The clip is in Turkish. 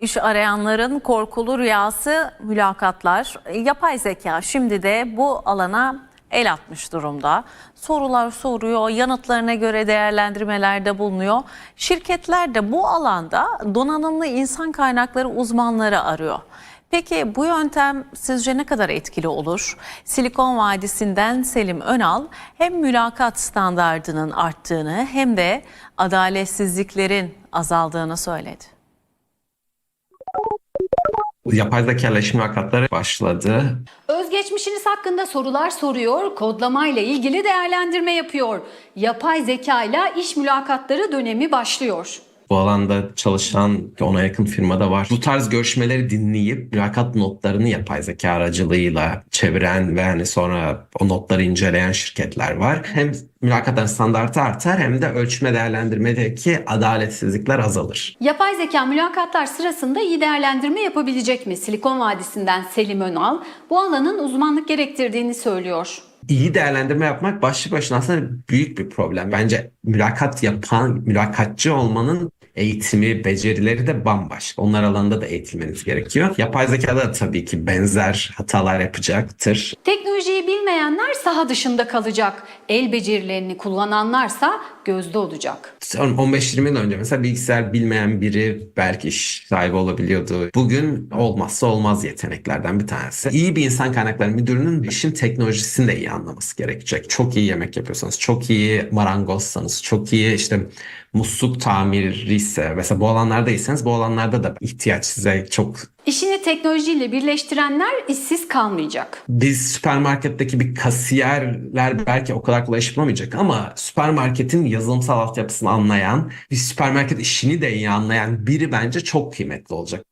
İş arayanların korkulu rüyası mülakatlar. Yapay zeka şimdi de bu alana el atmış durumda. Sorular soruyor, yanıtlarına göre değerlendirmelerde bulunuyor. Şirketler de bu alanda donanımlı insan kaynakları uzmanları arıyor. Peki bu yöntem sizce ne kadar etkili olur? Silikon Vadisi'nden Selim Önal hem mülakat standardının arttığını hem de adaletsizliklerin azaldığını söyledi. Yapay zeka ile iş mülakatları başladı. Özgeçmişiniz hakkında sorular soruyor, kodlamayla ilgili değerlendirme yapıyor. Yapay zeka ile iş mülakatları dönemi başlıyor. Bu alanda çalışan ona yakın firmada var. Bu tarz görüşmeleri dinleyip mülakat notlarını yapay zeka aracılığıyla çeviren ve hani sonra o notları inceleyen şirketler var. Hem mülakatların standartı artar hem de ölçme değerlendirmedeki adaletsizlikler azalır. Yapay zeka mülakatlar sırasında iyi değerlendirme yapabilecek mi? Silikon Vadisi'nden Selim Önal bu alanın uzmanlık gerektirdiğini söylüyor. İyi değerlendirme yapmak başlı başına aslında büyük bir problem. Bence mülakat yapan, mülakatçı olmanın eğitimi, becerileri de bambaşka. Onlar alanında da eğitilmeniz gerekiyor. Yapay zekada da tabii ki benzer hatalar yapacaktır. Teknolojiyi bilmeyenler saha dışında kalacak. El becerilerini kullananlarsa gözde olacak. 15-20 yıl önce mesela bilgisayar bilmeyen biri belki iş sahibi olabiliyordu. Bugün olmazsa olmaz yeteneklerden bir tanesi. İyi bir insan kaynakları müdürünün işin teknolojisini de iyi anlaması gerekecek. Çok iyi yemek yapıyorsanız, çok iyi marangozsanız, çok iyi işte musluk tamiri ise mesela bu alanlardaysanız bu alanlarda da ihtiyaç size çok İşini teknolojiyle birleştirenler işsiz kalmayacak. biz süpermarketteki bir kasiyerler belki o kadar kolay iş bulamayacak ama süpermarketin yazılımsal altyapısını anlayan, bir süpermarket işini de iyi anlayan biri bence çok kıymetli olacak.